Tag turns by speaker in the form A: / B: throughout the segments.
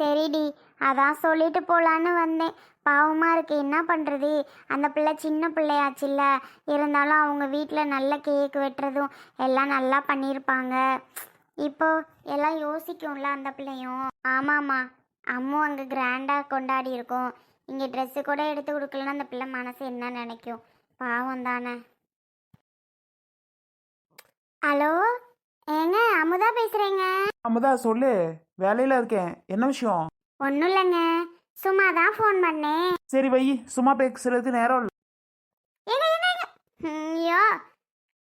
A: சரிடி அதான் சொல்லிட்டு போகலான்னு வந்தேன். பாவமாக இருக்கு என்ன பண்ணுறது அந்த பிள்ளை சின்ன பிள்ளையாச்சுல்ல. இருந்தாலும் அவங்க வீட்டில் நல்ல கேக் வெட்டுறதும் எல்லாம் நல்லா பண்ணியிருப்பாங்க இப்போ எல்லாம் யோசிக்கும்ல அந்த பிள்ளையும். ஆமாம்மா அம்மும் அங்கே கிராண்டாக கொண்டாடி இருக்கோம். இங்கே ட்ரெஸ்ஸு கூட எடுத்து கொடுக்கலன்னா அந்த பிள்ளை மனசு என்ன நினைக்கும்? பாவம் தானே ஹலோ? ஏங்க அமுதா பேசுகிறேங்க
B: அமுதா சொல்லு. வேலையில இருக்கேன். என்ன விஷயம்?
A: ஒன்றும் இல்லைங்க சும்மா தான் ஃபோன் பண்ணேன்.
B: சரி வை. சும்மா பேசுறதுக்கு நேரம் இல்லை.
A: ஏங்க ஏங்க ஏங்க. ம், ஐயோ.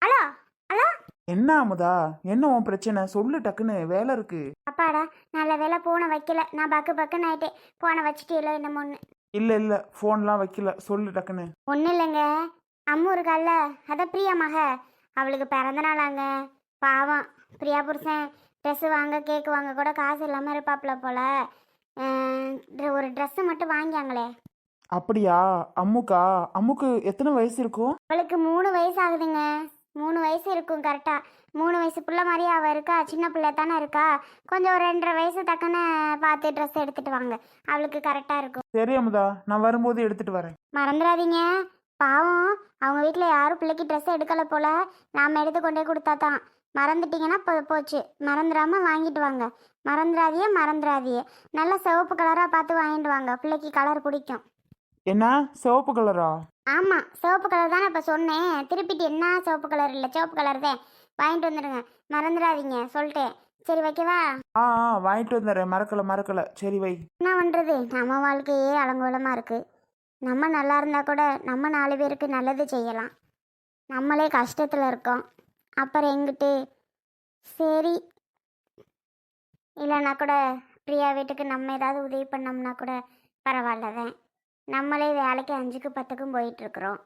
A: Hello hello.
B: என்ன அமுதா? என்ன உன் பிரச்சனை? சொல்லு டக்குன்னு. வேலை இருக்கு.
A: அப்பாடா நல்ல வேலை ஃபோனை வைக்கல. நான் பக்கு பக்குன்னு ஆயிட்டேன். ஃபோனை வச்சுட்டு இல்லை என்னமோ
B: இல்ல இல்ல. ஃபோன்லாம் வைக்கல. சொல்லு டக்குன்னு.
A: ஒன்றும் இல்லைங்க. அம்மு இருக்கால்ல அதான் பிரியா மக. அவளுக்கு பிறந்த நாளாங்க. பாவம். பிரியா புருஷன் ட்ரெஸ்ஸு வாங்க கேக்கு வாங்க கூட காசு இல்லாமல் இருப்பாப்புல போல. ஒரு ட்ரெஸ்ஸு மட்டும் வாங்கியாங்களே.
B: அப்படியா? அம்முக்கா? அம்முக்கு எத்தனை வயசு இருக்கும்?
A: அவளுக்கு மூணு வயசு ஆகுதுங்க. மூணு வயசு இருக்கும் கரெக்டாக மூணு வயசு பிள்ளை மாதிரியே அவள் இருக்கா? சின்ன பிள்ளை தானே இருக்கா? கொஞ்சம் ஒரு ரெண்டரை வயசு தக்கன பார்த்து ட்ரெஸ் எடுத்துட்டு வாங்க. அவளுக்கு கரெக்டாக இருக்கும்.
B: சரி அமுதா. நான் வரும்போது எடுத்துட்டு வரேன்.
A: மறந்துடாதீங்க. பாவம் அவங்க வீட்டில் யாரும் பிள்ளைக்கு ட்ரெஸ் எடுக்கலை போல. நாம் எடுத்து கொண்டே கொடுத்தா தான். மறந்துட்டீங்கன்னா போ போச்சு. மறந்துடாம வாங்கிட்டு வாங்க. மறந்துடாதியே மறந்துடாதியே நல்ல சிவப்பு கலராக பார்த்து வாங்கிட்டு வாங்க. பிள்ளைக்கு கலர் பிடிக்கும்.
B: என்ன? சிவப்பு கலரா
A: ஆமாம் சிவப்பு கலர் தானே இப்போ சொன்னேன். திருப்பிட்டு என்ன சிவப்பு கலர் இல்லை? சிவப்பு கலர் தான் வாங்கிட்டு வந்துடுங்க மறந்துடாதீங்க சொல்லிட்டேன் சரி வைக்கவா?
B: ஆ ஆ வாங்கிட்டு வந்துடுறேன். மறக்கல மறக்கல. சரி வை.
A: என்ன பண்ணுறது நம்ம வாழ்க்கையே அலங்கோலமாக இருக்குது நம்ம நல்லா இருந்தால் கூட நம்ம நாலு பேருக்கு நல்லது செய்யலாம். நம்மளே கஷ்டத்தில் இருக்கோம். அப்புறம் எங்கிட்டு? சரி. இல்லைன்னா கூட பிரியா வீட்டுக்கு நம்ம ஏதாவது உதவி பண்ணோம்னா கூட பரவாயில்ல தான் நம்மளே வேலைக்கு அஞ்சுக்கு பத்துக்கும் போயிட்டுருக்குறோம்.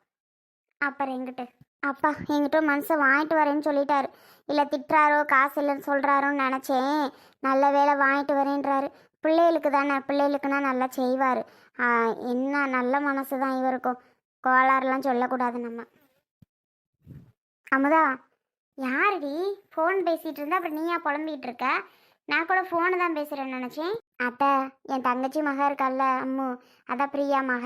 A: அப்புறம் எங்கிட்டு? அப்பா எங்கிட்ட மனசை வாங்கிட்டு வரேன்னு சொல்லிட்டாரு. இல்லை திட்டுறாரோ காசு இல்லைன்னு சொல்கிறாரோன்னு நினச்சேன். நல்ல வேலை வாங்கிட்டு வரேன்றாரு. பிள்ளைகளுக்கு தானே பிள்ளைகளுக்குன்னா நல்லா செய்வார். என்ன நல்ல மனசு தான் இவருக்கும். கோளாறுலாம் சொல்லக்கூடாது நம்ம. அமுதா யாருடி? ஃபோன் பேசிகிட்டு இருந்தா அப்புறம் நீயா புலம்பிகிட்டு இருக்க நான் கூட ஃபோனு தான் பேசுகிறேன்னு நினச்சேன். அத்தை என் தங்கச்சி மக இருக்கால்ல அம்மு. அதான் பிரியா மக.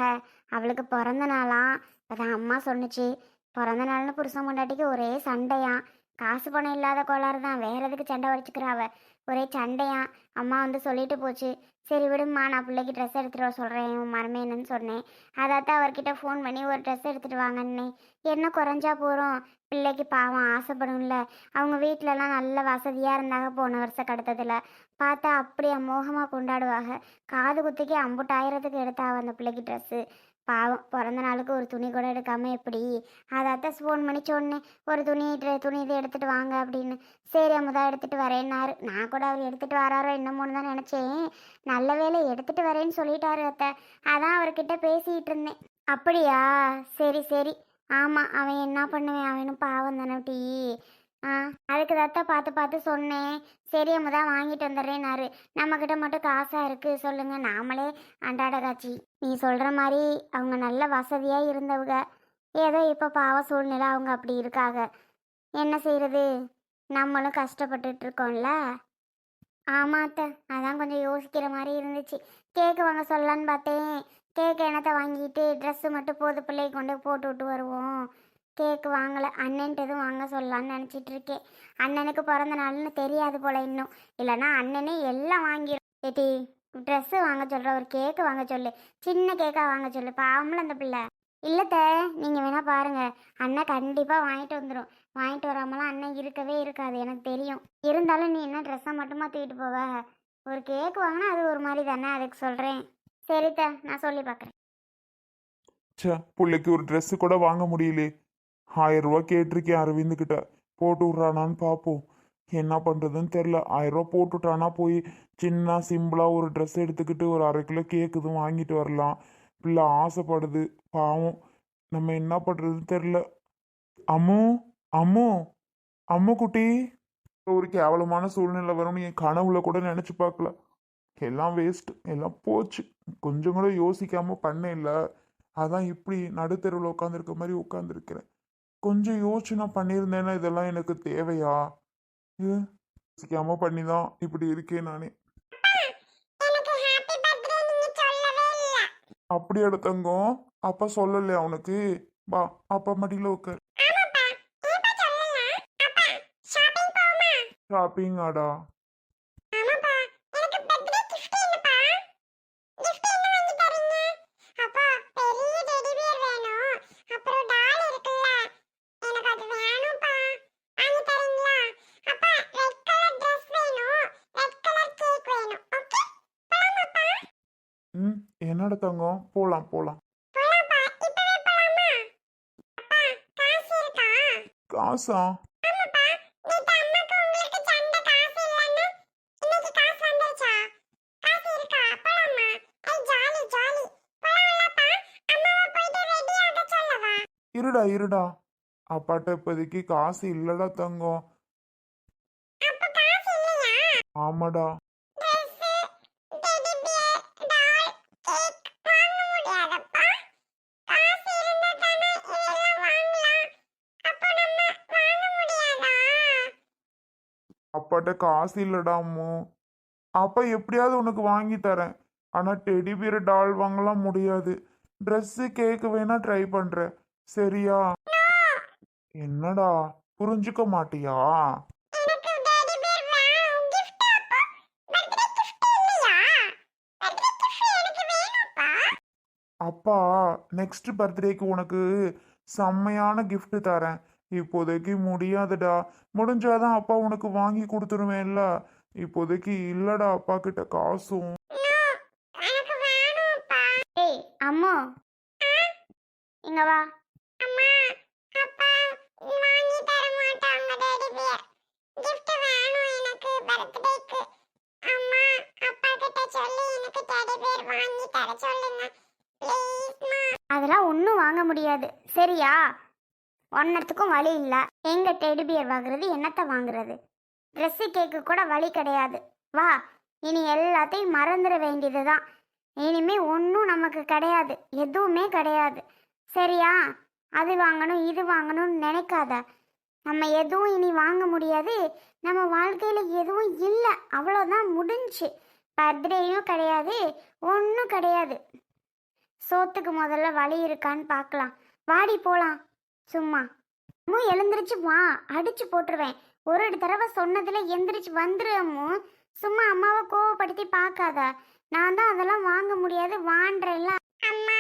A: அவளுக்கு பிறந்த நாளாம் இப்போதான் அம்மா சொன்னுச்சு. பிறந்த நாள்னு புருஷன் கொண்டாட்டிக்கு ஒரே சண்டையாம். காசு பணம் இல்லாத கோளாறு தான். வேற எதுக்கு சண்டை வடிச்சுக்கிறா ஒரே சண்டையா? அம்மா வந்து சொல்லிட்டு போச்சு. சரி விடுமா நான் பிள்ளைக்கு ட்ரெஸ் எடுத்துகிட்டு வர சொல்கிறேன் உன் மரமேனன்னு சொன்னேன். அதாத்தான் அவர்கிட்ட ஃபோன் பண்ணி ஒரு ட்ரெஸ் எடுத்துகிட்டு வாங்கன்னே. என்ன குறைஞ்சா போகிறோம் பிள்ளைக்கு பாவம் ஆசைப்படும்ல. அவங்க வீட்டிலலாம் நல்ல வசதியாக இருந்தாங்க போன வருஷம் கடத்ததில். பார்த்தா அப்படி அமோகமாக கொண்டாடுவாங்க காது குத்துக்கே அம்புட்டாயிரத்துக்கு எடுத்தாவ அந்த பிள்ளைக்கு ட்ரெஸ்ஸு பாவம் பிறந்த நாளுக்கு ஒரு துணி கூட எடுக்காம எப்படி? அதாத்தான் ஃபோன் பண்ணி சொன்னேன் ஒரு துணி ட்ரெ- துணி இது எடுத்துகிட்டு வாங்க அப்படின்னு. சரி அமுதா எடுத்துகிட்டு வரேன்னாரு. நான் கூட அவர் எடுத்துகிட்டு வராரோ என்னமோன்னு தான் நினச்சேன். நல்ல வேலை எடுத்துகிட்டு வரேன்னு சொல்லிட்டாரு அத்தை. அதான் அவர்கிட்ட பேசிகிட்டு இருந்தேன். அப்படியா? சரி சரி. ஆமாம் அவன் என்ன பண்ணுவேன்? அவனும் பாவம் தானே டீ. ஆ அதுக்கு தாத்தா பார்த்து பார்த்து சொன்னேன். சரி அம்மா வாங்கிட்டு வந்துடுறேனாரு நம்மக்கிட்ட மட்டும் காசாக இருக்குது சொல்லுங்கள் நாமளே அன்றாட காட்சி. நீ சொல்கிற மாதிரி அவங்க நல்ல வசதியாக இருந்தவங்க. ஏதோ இப்போ பாவ சூழ்நிலை அவங்க அப்படி இருக்காங்க. என்ன செய்கிறது நம்மளும் கஷ்டப்பட்டுட்டு இருக்கோம்ல? ஆமாத்த அதான் கொஞ்சம் யோசிக்கிற மாதிரி இருந்துச்சு. கேக்கு வாங்க சொல்லலான்னு பார்த்தேன். கேக்கு என்னத்தை வாங்கிட்டு ட்ரெஸ்ஸு மட்டும் போது பிள்ளைக்கு கொண்டு போட்டு விட்டு வருவோம். கேக்கு வாங்கலை அண்ணன்ட்டு எதுவும் வாங்க சொல்லலான்னு நினச்சிட்டு இருக்கேன் அண்ணனுக்கு பிறந்த நாள்னு தெரியாது போல இன்னும். இல்லைன்னா அண்ணனே எல்லாம் வாங்கிடும் ஏட்டி ட்ரெஸ்ஸு வாங்க சொல்கிற ஒரு கேக்கு வாங்க சொல்லு. சின்ன கேக்காக வாங்க சொல்லு பாவம்ல அந்த பிள்ளை. இல்லைத்த நீங்கள் வேணால் பாருங்கள் அண்ணன் கண்டிப்பாக வாங்கிட்டு வந்துடும் வாங்கிட்டு வராமலாம் அண்ணன் இருக்கவே இருக்காது எனக்கு தெரியும். இருந்தாலும் நீ என்ன ட்ரெஸ்ஸை மட்டுமா தூக்கிட்டு போவ? ஒரு கேக் வாங்கினா அது ஒரு மாதிரி தானே அதுக்கு சொல்கிறேன் சரித்த நான் சொல்லி பார்க்குறேன்
C: பிள்ளைக்கு ஒரு ட்ரெஸ்ஸு கூட வாங்க முடியலே. ஆயிரம் ரூபா கேட்டிருக்கேன் அரவிந்த் கிட்ட போட்டு விட்றானான்னு பார்ப்போம் என்ன பண்ணுறதுன்னு தெரில ஆயிரம் ரூபா போட்டுட்டானா போய் சின்ன சிம்பிளாக ஒரு ட்ரெஸ் எடுத்துக்கிட்டு ஒரு அரை கிலோ கேக் எதுவும் வாங்கிட்டு வரலாம். பிள்ளை ஆசைப்படுது. பாவம். நம்ம என்ன பண்ணுறதுன்னு தெரில அம்மு அம்மு அம்மு குட்டி. ஒரு கேவலமான சூழ்நிலை வரும்னு என் கனவுல கூட நினச்சி பார்க்கல. எல்லாம் வேஸ்ட் எல்லாம் போச்சு. கொஞ்சம் கூட யோசிக்காமல் பண்ண இல்லை அதான் இப்படி நடுத்தெருவில் உட்காந்துருக்க மாதிரி உட்காந்துருக்கிறேன் கொஞ்சம் யோசனை பண்ணியிருந்தேன்னா இதெல்லாம் எனக்கு தேவையா? யோசிக்காம பண்ணி தான் இப்படி இருக்கேன் நானே. அப்படி தங்கம் அப்பா சொல்லலையா அவனுக்கு. வா அப்பா மடியில் உட்கார். ஷாப்பிங் ஆடா. என்னடா தங்கம் போலாம். போலாம்? காசா இருடா இருடா. அப்பாட்ட இப்போதைக்கு காசு இல்லடா தங்கம். ஆமாடா. அப்பாட்ட காசு இல்லடா அம்மு அப்பா எப்படியாவது உனக்கு வாங்கி தரேன். ஆனால் டெடி பியர் டால் வாங்கலாம் முடியாது. ட்ரெஸ்ஸு கேக்கு வேணா ட்ரை பண்ணுறேன் சரியா? என்னடா? புரிஞ்சுக்க மாட்டியா? அப்பா? நெக்ஸ்ட் பர்த்டேக்கு உனக்கு செம்மையான gift தரேன். இப்போதைக்கு முடியாதுடா. முடிஞ்சாதான் அப்பா உனக்கு வாங்கி கொடுத்துருவேன்ல. இப்போதைக்கு இல்லடா அப்பா கிட்ட காசும்
A: ஏய் அம்மு. இங்க வா. அதெல்லாம் ஒன்றும் வாங்க முடியாது. சரியா? ஒன்னத்துக்கும் வழி இல்லை. எங்க டெடி பியர் வாங்குறது என்னத்தை வாங்குறது? ட்ரெஸ்ஸு கேக்கு கூட வழி கிடையாது. வா இனி எல்லாத்தையும் மறந்துட வேண்டியது தான் இனிமே ஒன்றும் நமக்கு கிடையாது. எதுவுமே கிடையாது. சரியா? அது வாங்கணும் இது வாங்கணும்னு நினைக்காத. நம்ம எதுவும் இனி வாங்க முடியாது. நம்ம வாழ்க்கையில் எதுவும் இல்லை. அவ்வளோதான் முடிஞ்சு. பர்த்டேயும் கிடையாது ஒன்றும் கிடையாது. சோத்துக்கு முதல்ல வழி இருக்கான்னு பார்க்கலாம். வாடி போகலாம் சும்மா. அம்மு எழுந்திருச்சு வா அடிச்சு போட்டுருவேன். ஒரு தடவை சொன்னதுல எந்திரிச்சு வந்துரு அம்மு சும்மா அம்மாவை கோவப்படுத்தி பார்க்காத. நான் தான் அதெல்லாம் வாங்க முடியாது வான்றேன்ல. அம்மா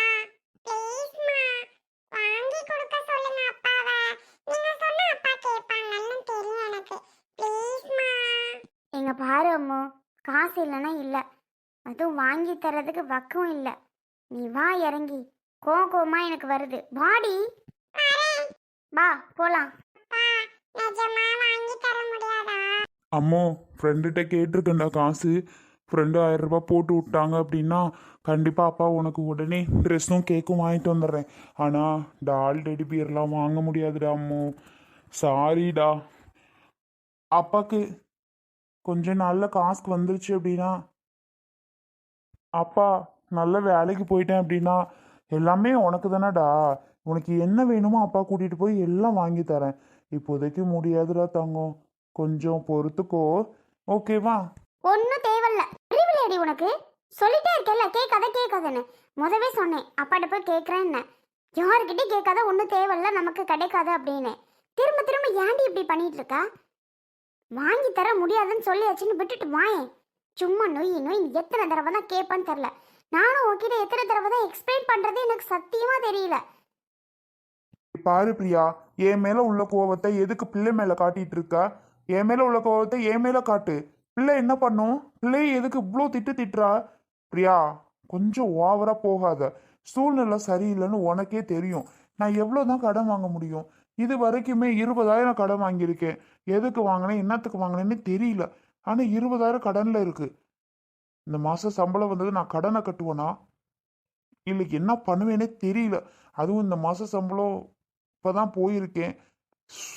A: ப்ளீஸ்மா வாங்கி கொடுக்க சொல்லுங்க அப்பாவை. நீங்க சொன்னா அப்பா கேட்பாங்கன்னு தெரியும் எனக்கு. ப்ளீஸ்மா எங்க பாரு அம்மு காசு இல்லைன்னா இல்லை. அதுவும் வாங்கி தரதுக்கு வக்கம் இல்லை. நீ வா இறங்கி. கோவம் கோவமா எனக்கு வருது. வாடி. வா போலாம். நிஜமா வாங்கி தர முடியாதா?
C: அம்மோ ஃப்ரெண்டுகிட்ட கேட்டிருக்கேன்டா காசு. ஃப்ரெண்டு ஆயிரம் ரூபாய் போட்டு விட்டாங்க அப்படின்னா கண்டிப்பாக அப்பா உனக்கு உடனே ட்ரெஸ்ஸும் கேக்கும் வாங்கிட்டு வந்துடுறேன். ஆனால் டால் டெடி பியர்லாம் வாங்க முடியாதுடா அம்மோ. சாரிடா அப்பாக்கு கொஞ்ச நாளில் காசுக்கு வந்துருச்சு அப்படின்னா அப்பா நல்ல வேலைக்கு போயிட்டேன் அப்படின்னா எல்லாமே உனக்கு தானடா உனக்கு என்ன வேணுமோ அப்பா கூட்டிகிட்டு போய் எல்லாம் வாங்கி தரேன். இப்போதைக்கு முடியாதுடா தங்கம். கொஞ்சம் பொறுத்துக்கோ. ஓகேவா
A: ஒன்றும் தேவையில்ல. அறிவில்லையடி உனக்கு? சொல்லிட்டே இருக்கேல்ல கேட்காத கேட்காதன்னு. முதவே சொன்னேன் அப்பாட்ட போய் கேட்குறேன்னு. யாருக்கிட்டே கேட்காத ஒன்றும் தேவையில்ல நமக்கு கிடைக்காது அப்படின்னு. திரும்ப திரும்ப ஏன்டி இப்படி பண்ணிட்டு இருக்கா வாங்கி தர முடியாதுன்னு சொல்லியாச்சுன்னு விட்டுட்டு வாயேன். சும்மா நொய் நொய் எத்தனை தடவை தான் கேட்பேன்னு தெரில நானும் உங்ககிட்ட எத்தனை தடவை தான் எக்ஸ்பிளைன் பண்ணுறது எனக்கு சத்தியமாக தெரியல.
C: பாரு பிரியா என் மேல உள்ள கோவத்தை எதுக்கு பிள்ளை மேல காட்டிட்டு இருக்க? என் மேல உள்ள கோவத்தை என் மேல காட்டு. பிள்ளை என்ன பண்ணும்? பிள்ளையை எதுக்கு இவ்வளோ திட்டு திட்டுறா? பிரியா கொஞ்சம் ஓவரா போகாத. சூழ்நிலை சரியில்லைன்னு உனக்கே தெரியும். நான் எவ்வளோதான் கடன் வாங்க முடியும்? இது வரைக்குமே இருபதாயிரம் கடன் வாங்கியிருக்கேன். எதுக்கு வாங்கினேன்? என்னத்துக்கு வாங்கினேன்னு தெரியல. ஆனால் இருபதாயிரம் கடனில் இருக்கு. இந்த மாதம் சம்பளம் வந்தது நான் கடனை கட்டுவேனா? இல்லை என்ன பண்ணுவேனே தெரியல. அதுவும் இந்த மாத சம்பளம் இப்போதான் போயிருக்கேன்.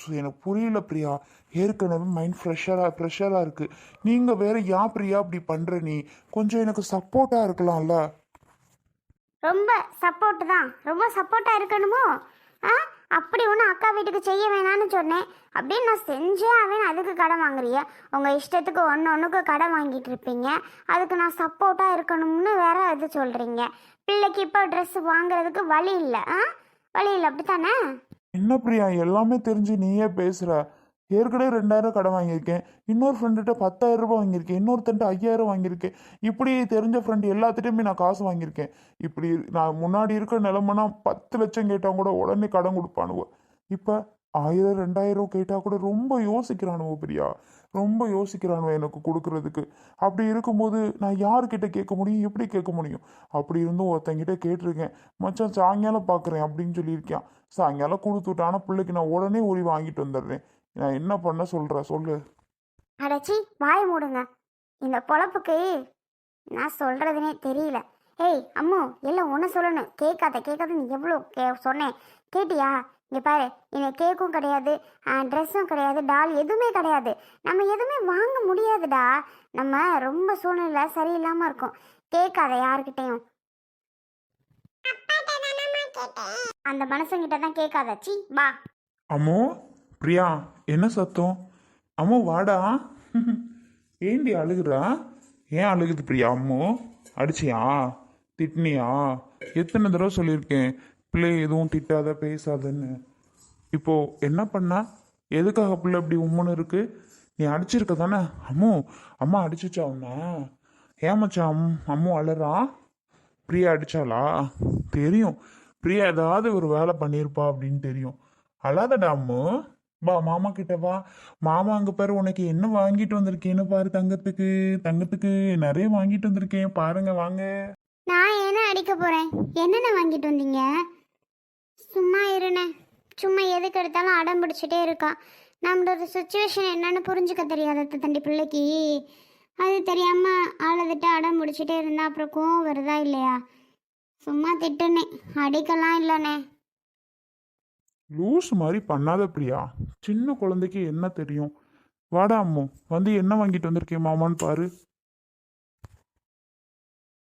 C: எனக்கு புரியல பிரியா. ஏற்கனவே மைண்ட் ஃப்ரெஷ்ஷராக ப்ரெஷராக இருக்குது நீங்கள் வேற யா பிரியா அப்படி பண்ணுற நீ? கொஞ்சம் எனக்கு சப்போர்ட்டாக இருக்கலாம்ல.
A: ரொம்ப சப்போர்ட் தான். ரொம்ப சப்போர்ட்டாக இருக்கணுமோ? ஆ? அப்படி ஒன்றும் அக்கா வீட்டுக்கு செய்ய வேணாம்னு சொன்னேன். அப்படியே நான் செஞ்சே அவன் அதுக்கு கடன் வாங்குறிய உங்கள் இஷ்டத்துக்கு ஒன்று ஒன்றுக்கு கடன் வாங்கிட்டு இருப்பீங்க. அதுக்கு நான் சப்போர்ட்டாக இருக்கணும்னு வேற இது சொல்கிறீங்க பிள்ளைக்கு இப்போ ட்ரெஸ் வாங்குறதுக்கு வழி இல்லை. ஆ? வழி இல்லை. அப்படித்தானே?
C: என்ன பிரியா? எல்லாமே தெரிஞ்சு நீயே பேசுகிற ஏற்கனவே ரெண்டாயிரம் கடன் வாங்கியிருக்கேன். இன்னொரு ஃப்ரெண்டுகிட்ட பத்தாயிரம் ரூபாய் வாங்கியிருக்கேன். இன்னொருத்தன்ட்ட ஐயாயிரம் வாங்கியிருக்கேன். இப்படி தெரிஞ்ச ஃப்ரெண்டு எல்லாத்துட்டையுமே நான் காசு வாங்கியிருக்கேன். இப்படி நான் முன்னாடி இருக்க நிலமனா பத்து லட்சம் கேட்டால் கூட உடனே கடன் கொடுப்பானுவோ. இப்போ ஆயிரம் ரெண்டாயிரம் கேட்டால் கூட ரொம்ப யோசிக்கிறானுவோ பிரியா? ரொம்ப யோசிக்கிறானுவோ எனக்கு கொடுக்கறதுக்கு. அப்படி இருக்கும்போது நான் யார்கிட்ட கேட்க முடியும்? எப்படி கேட்க முடியும்? அப்படி இருந்தும் ஒருத்தங்கிட்ட கேட்டிருக்கேன். மச்சான் சாயங்காலம் பார்க்குறேன் அப்படின்னு சொல்லியிருக்கேன் சாயங்காலம் கொடுத்து விட்டானா பிள்ளைக்கு நான் உடனே ஊறி வாங்கிட்டு வந்துடுறேன். நான் என்ன பண்ண சொல்கிறேன் சொல்லு.
A: அடச்சி வாய மூடுங்க. இந்த பொழப்புக்கு நான் சொல்கிறதுனே தெரியல. ஏய் அம்மு எல்லாம் ஒன்று சொல்லணும். கேட்காத கேட்காத நீ எவ்வளோ கே சொன்னேன். கேட்டியா? இங்கே பாரு இங்கே கேக்கும் கிடையாது ட்ரெஸ்ஸும் கிடையாது டால் எதுவுமே கிடையாது. நம்ம எதுவுமே வாங்க முடியாதுடா. நம்ம ரொம்ப சூழ்நிலை சரியில்லாமல் இருக்கும். கேட்காத யாருக்கிட்டேயும் அந்த மனுஷங்கிட்ட தான் கேட்காத. சி வா.
C: அம்மோ பிரியா என்ன சத்தம்? அம்மோ வாடா. ஏண்டி அழுகுறா? ஏன் அழுகுது பிரியா அம்மோ? அடிச்சியா? திட்டினியா? எத்தனை தடவை சொல்லியிருக்கேன் பிள்ளை எதுவும் திட்டாத பேசாதன்னு. இப்போ என்ன பண்ணா? எதுக்காக பிள்ளை இப்படி உம்முன்னு இருக்கு? நீ அடிச்சிருக்க தானே? அம்மோ அம்மா அடிச்சுச்சா உன்ன? ஏமாச்சா அம் அம்மோ அழுறா? பிரியா அடிச்சாளா? தெரியும். பிரியா ஏதாவது ஒரு வேலை பண்ணியிருப்பா அப்படின்னு தெரியும். அழாதடா அம்மு வா மாமா கிட்ட வா. மாமா அங்கே பாரு உனக்கு என்ன வாங்கிட்டு வந்திருக்கேன்னு பாரு தங்கத்துக்கு. தங்கத்துக்கு நிறைய வாங்கிட்டு வந்திருக்கேன். பாருங்க வாங்க.
A: நான் என்ன அடிக்க போறேன்? என்னென்ன வாங்கிட்டு வந்தீங்க? சும்மா இருனே சும்மா எதுக்கு எடுத்தாலும் அடம் பிடிச்சிட்டே இருக்கா. நம்மளோட சுச்சுவேஷன் என்னன்னு புரிஞ்சுக்க தெரியாத தண்டி பிள்ளைக்கு. அது தெரியாம அழுதுட்டு அடம் பிடிச்சிட்டே இருந்தா அப்புறம் கோவம் வருதா இல்லையா? சும்மா திட்டுனே. அடிக்கலாம் இல்லைண்ணே
C: லூஸ் மாதிரி பண்ணாத பிரியா. சின்ன குழந்தைக்கு என்ன தெரியும்? வாடா அம்மு வந்து என்ன வாங்கிட்டு வந்திருக்கேன் மாமான்னு பாரு.